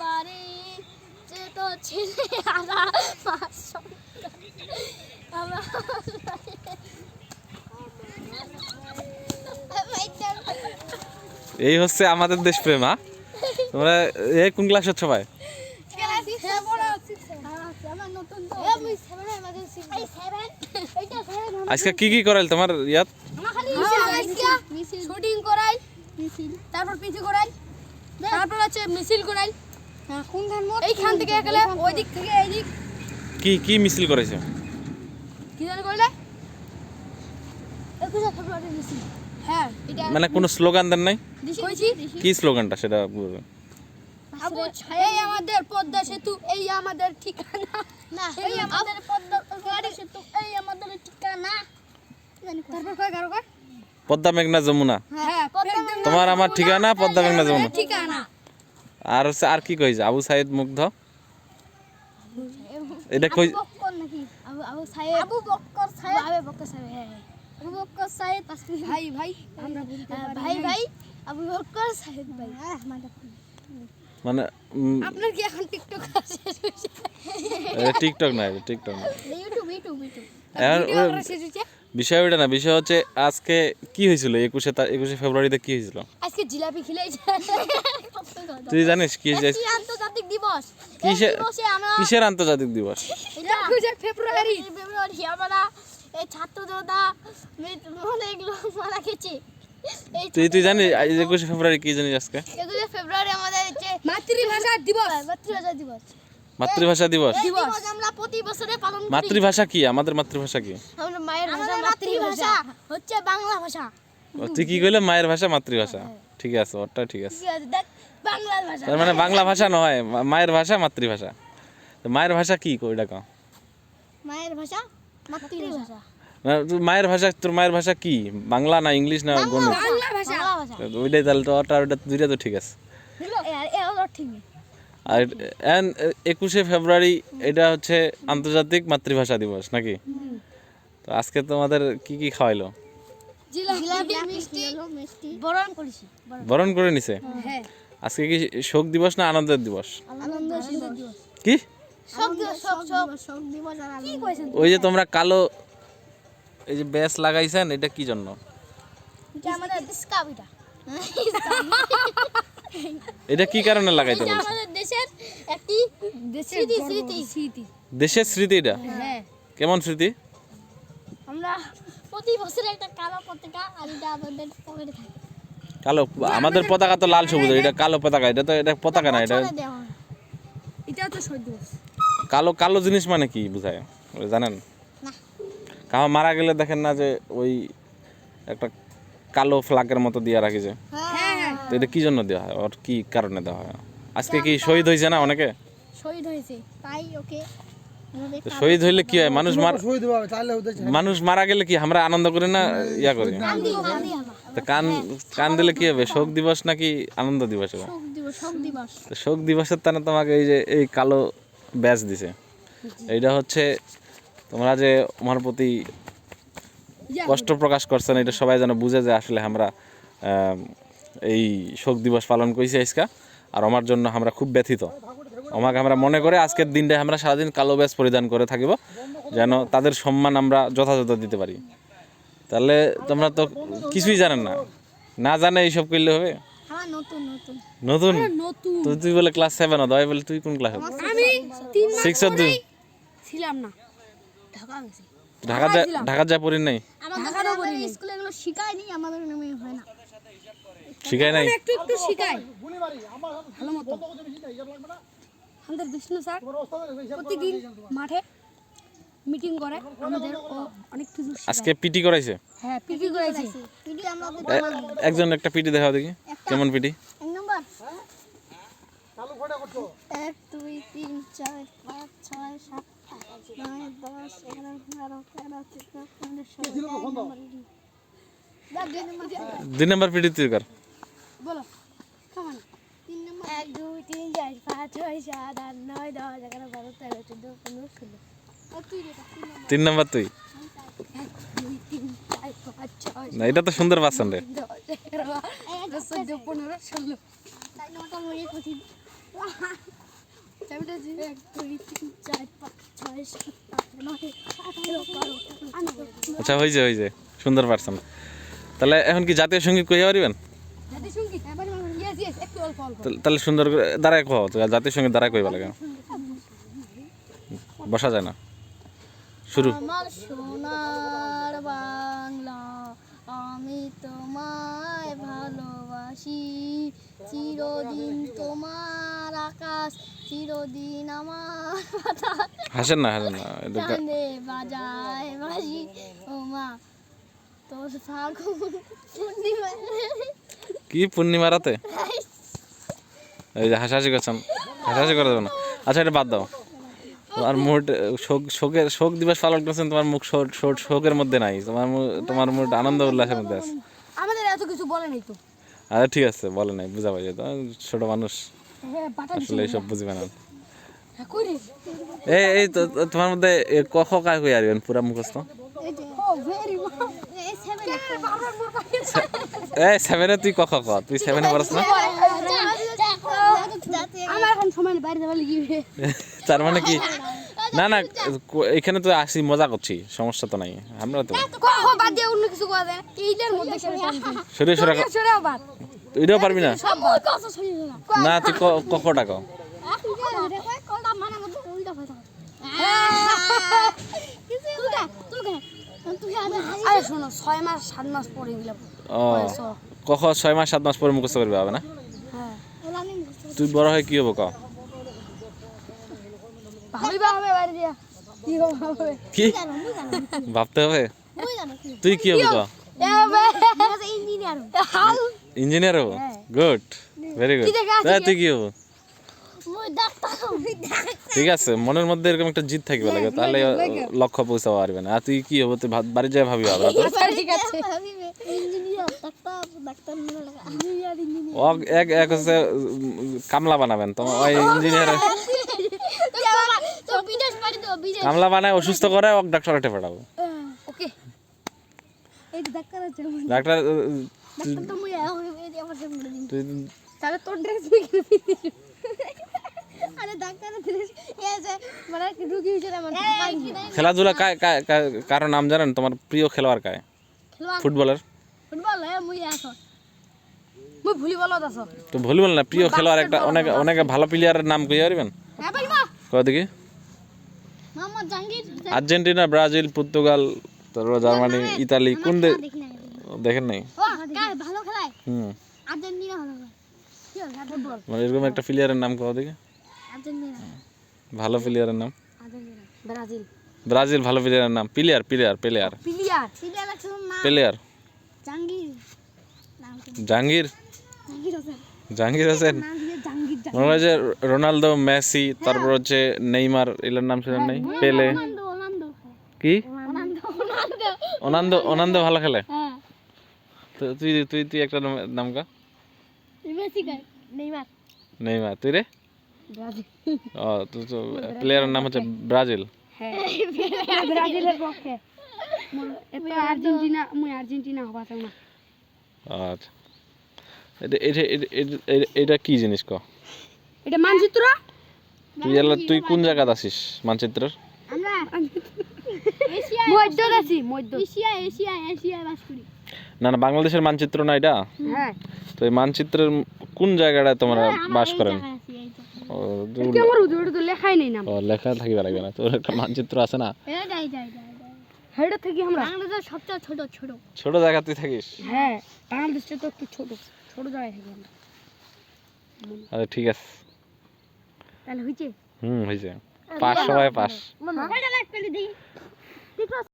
পারি যে তো ছেলে আরা এই হচ্ছে আমাদের দেশ প্রেমা তোমরা এই কোন সেভেন এইটা সেভেন আজকে কি কি করাইল তোমার ইয়াত শুটিং করাই তারপর পিছু করাই তারপর হচ্ছে মিছিল করাই এইখান থেকে গেলে ওই দিক থেকে এই দিক কি কি মিছিল করেছে? কি জানি করলে হ্যাঁ। মানে কোনো স্লোগান দেন নাই? কি স্লোগানটা সেটা এই আমাদের পদ্মা সেতু এই আমাদের ঠিকানা। না এই আমাদের পদ্মা পদ্মা সেতু এই আমাদের ঠিকানা। তারপর কয় কারও পদ্মা মেঘনা যমুনা। হ্যাঁ তোমার আমার ঠিকানা? পদ্মা মেঘনা যমুনা। ঠিকানা। আর হচ্ছে আর কি কইছে আবু সাইদ মুগ্ধ? এটা কই বক্কর আবু আবু আবু বক্কর সাহেব আবু বক্কর সাহেব হ্যাঁ আবু বক্কর সাহেব ভাই ভাই। পারি ভাই ভাই। আবু বক্কর ভাই। মানে আপনার কি এখন টিকটক আছে? টিকটক না এটা টিকটক না। ইউটিউব ইউটিউব ইউটিউব এখন ভিডিও ওই করা শেষ হয়েছে বিষয় ওটা না বিষয় হচ্ছে আজকে কি হয়েছিল? একুশে তা- একুশে ফেব্রুয়ারিতে কি হয়েছিল? আজকে জিলাপি খিলাইছে। তুই জানিস কি আন্তর্জাতিক দিবস? এই কিসে- দিবসে আমরা কিসের আন্তর্জাতিক দিবস? এটা ফেব্রুয়ারি। ফেব্রুয়ারি আমরা এই ছাত্র জনতা মানে এগুলো মারা গেছে। তুই তুই জানিস একুশে ফেব্রুয়ারি কি জানিস আজকে? একুশে ফেব্রুয়ারি আমাদের হচ্ছে মাতৃভাষা দিবস। মাতৃভাষা দিবস। মাতৃভাষা দিবস। আমরা প্রতি বছরে পালন করি। মাতৃভাষা কি? আমাদের মাতৃভাষা কি? আমরা মায়ের ভাষা মাতৃভাষা হচ্ছে বাংলা ভাষা। তুই কি কইলে? মায়ের ভাষা মাতৃভাষা। ঠিক আছে ওটা ঠিক আছে। ঠিক আছে দেখ বাংলা ভাষা। তার মানে বাংলা ভাষা নয় মায়ের ভাষা মাতৃভাষা। মায়ের ভাষা কি ওইটা কও? মায়ের ভাষা মাতৃভাষা। মায়ের ভাষা তোর মায়ের ভাষা কি? বাংলা না ইংলিশ না ভাষা। ওইটাই তাহলে তো ওটা ওটা দুইটা তো ঠিক আছে। এ ঠিক। আর এন একুশে ফেব্রুয়ারি এটা হচ্ছে আন্তর্জাতিক মাতৃভাষা দিবস নাকি? তো আজকে তোমাদের কি কি খাওয়াইলো? বরণ করে নিছে? হ্যাঁ। আজকে কি শোক দিবস না আনন্দের দিবস? কি? শোক দিবস শোক শোক শোক। দিবস আর কি কইছেন? ওই যে তোমরা কালো এই যে ব্যাস লাগাইছেন এটা কি জন্য? এটা কি কারণে লাগাইতে বলছো? আমাদের দেশের একটি স্মৃতি স্মৃতি। স্মৃতি। দেশের স্মৃতি এটা? হ্যাঁ। কেমন স্মৃতি? আমরা প্রতি বছর একটা কালো পতাকা আর এটা আমাদের পকেটে থাকে। কালো আমাদের পতাকা তো লাল সবুজ এটা কালো পতাকা এটা তো এটা পতাকা না এটা। এটা তো দিবস কালো কালো জিনিস মানে কি বুঝায়? জানেন? না। কাহা মারা গেলে দেখেন না যে ওই একটা কালো ফ্লাগের মতো দিয়ে রাখি যে। হ্যাঁ। তো এটা কি জন্য দেওয়া হয়? ওর কি কারণে দেওয়া হয়? আজকে কি শহীদ হয়েছে না অনেকে? শহীদ হয়েছে তাই ওকে শহীদ হইলে কি হয়? মানুষ মার শহীদ হবে তাহলে মানুষ মারা গেলে কি আমরা আনন্দ করি না ইয়া করি? আমরা তো কান কান দিলে কি হবে? শোক দিবস নাকি আনন্দ দিবস হবে? শোক দিবস শোক দিবস। তো শোক দিবসের তানে তোমাকে এই যে এই কালো ব্যাচ দিছে। এইটা হচ্ছে তোমরা যে আমার প্রতি কষ্ট প্রকাশ করছেন এটা সবাই যেন বুঝে যে আসলে আমরা আম, এই শোক দিবস পালন করেছি আজকা। আর আমার জন্য আমরা খুব ব্যথিত। আমাকে আমরা মনে করে আজকের দিনটায় আমরা সারাদিন কালো ব্যাস পরিধান করে থাকিব যেন তাদের সম্মান আমরা যথাযথ দিতে পারি। তাহলে তোমরা তো কিছুই জানেন না। না জানে এইসব করলে হবে? নতুন নতুন। নতুন? নতুন। তুই তুই বলে ক্লাস সেভেন হয় বলে তুই কোন ক্লাস সিক্স দুই। ছিলাম না। ঢাকা ঢাকা যা পড়ি নাই? স্কুলে এগুলো শিখায়নি আমাদের হয় না। শিখাই নাই? একটু একটু শিখাই ভালো মতো। আমাদের বিষ্ণু স্যার। প্রতিদিন মাঠে মিটিং করে আমাদের অনেক কিছু আজকে পিটি করাইছে? হ্যাঁ পিটি করেছি পিটি আমাদের একজন একটা পিটি দেখাও দেখি। কেমন পিটি? এক নম্বর। চালু ফোটা করছ? এক দুই তিন চার পাঁচ ছয় সাত আট নয় দশ এগারো বারো তেরো চোদ্দ পনেরো ষোলো এক নম্বর ইডি। দাও, দুই নম্বর। দুই নম্বর পিটি তুই কর। বলো। কেমন এক দুই তিন চার পাঁচ ছয় সাত আট নয় দশ এগারো বারো তেরো চোদ্দ পনেরো ষোলো। তিন নম্বর। তুই? না এটা তো সুন্দর পাচ্ছেন রে। পনেরো ষোলো। আচ্ছা হয়েছে হয়েছে সুন্দর পারছেন তাহলে এখন কি জাতীয় সংগীত কইয়া পারিবেন? অল্প তাহলে- সুন্দর করে দাঁড়ায় কহ তো জাতীয় সংগীত দাঁড়ায় কইবা লাগে। বসা যায় না। শুরু। আমার সোনার বাংলা আমি তোমায় ভালোবাসি। চিরদিন তোমার আকাশ চিরদিন আমার হাসেন না হাসেন না বাজায় বাসি ও মা কি পূর্ণিমা রাতে? এই যে হাসাহাসি করছেন। হাসাহাসি করে দেবে না। আচ্ছা এটা বাদ দাও। তোমার মুড শোক শোকের শোক দিবস পালন করছেন তোমার মুখ শোকের মধ্যে নাই। তোমার তোমার মুড আনন্দ উল্লাসের মধ্যে আছে। আমাদের এত কিছু বলে নাই তো। আচ্ছা ঠিক আছে বলে নাই বুঝা পাই তো। ছোট মানুষ হ্যাঁ আসলে এইসব বুঝবে না। হ্যাঁ এই এই তোমার মধ্যে ক খ কায় কই আরবেন পুরা মুখস্থ? এই সেভেন তুই ক খ ক। তুই সেভেনে পড়াস না? আমার এখন সময় নেই, বাইরে যাবার লিখি তার মানে কি? না না এখানে তো আসি মজা করছি সমস্যা তো নাই আমরা তো। সরে সরে এটাও পারবি না? সব কথা সরে না না তুই ক ক খ টাকা কলটা মানা হয়ে আরে শোনো ছয় মাস সাত মাস পরে গেলাম ও ক ছয় মাস সাত মাস পরে মুখস্থ করবি হবে না? হ্যাঁ। তুই বড় হয়ে কি হব ক? ভালোই বা হবে বাইরে দিয়া। কি ভাবতে হবে? তুই কি হবি ক? ইঞ্জিনিয়ার হব? Good very good. তুই কি হব? ঠিক আছে মনের মধ্যে এরকম একটা জিদ থাকবে লাগে তাহলে লক্ষ্য পৌঁছাতে পারবে না। আর তুই কি হব তুই বাড়ি যাই ভাবি হবে ঠিক আছে। Engineer doctor doctor engineer engineer. ও এক এক হচ্ছে কামলা বানাবেন তোমার ওই ইঞ্জিনিয়ার। কামলা বানায় অসুস্থ করে ওক পাঠাবো ডাক্তার আছে ডাক্তার ডাক্তার তুই তাহলে তোর ড্রেস খেলাধুলা কায় কারও নাম জানেন? তোমার প্রিয় খেলোয়াড় কায়? ফুটবলের? তো ভলিবল না প্রিয় খেলোয়াড় একটা অনেক অনেক ভালো প্লেয়ারের নাম কই পারবেন হ্যাঁ কয় দেখি? আর্জেন্টিনা ব্রাজিল পর্তুগাল তারপর জার্মানি ইতালি কোন দেখেন নাই? হুম। মানে এরকম একটা প্লেয়ারের নাম কও দেখি। ভালো প্লেয়ারের নাম? ব্রাজিল। ব্রাজিল ভালো প্লেয়ারের নাম। Player player player player player Jahangir. Jahangir? Hossain. মনে হয় যে রোনালদো মেসি তারপর হচ্ছে নেইমার এগুলোর নাম ছিল নাই? পেলে ওনান্দ কি? অনন্দ অনন্দ ভালো খেলে? হ্যাঁ। তো তুই তুই তুই একটা নাম- কা? নেইমার। নেইমার। তুই রে? ব্রাজিল। ও তুই তো প্লেয়ারের নাম হচ্ছে ব্রাজিল। হ্যাঁ। ব্রাজিলের পক্ষে। এত আর্জেন্টিনা মুই আর্জেন্টিনা হবা চাও না। আচ্ছা। এটা এটা এটা- এটা- এটা- এটা কি জিনিস ক? এটা মানচিত্র? তুই এলা তুই কোন জায়গাত আছিস মানচিত্রের? আমরা এশিয়া মধ্য আছি মধ্য এশিয়া এশিয়া এশিয়া বাস করি না না বাংলাদেশের মানচিত্র না এটা? হ্যাঁ। তো এই মানচিত্রের কোন জায়গাটা তোমরা বাস করেন? লেখা থাকিবে লাগবে না। তোর একটা মানচিত্র আছে না? এটা যাই যাই যাই হেডা থেকে আমরা। বাংলাদেশের সবচেয়ে ছোট ছোট। ছোট জায়গা তুই থাকিস? হ্যাঁ বাংলাদেশটা তো একটু ছোট। ছোট জায়গায় থাকি আমরা। আচ্ছা ঠিক আছে। তাহলে হয়েছে হুম হয়েছে পাস সবাই পাস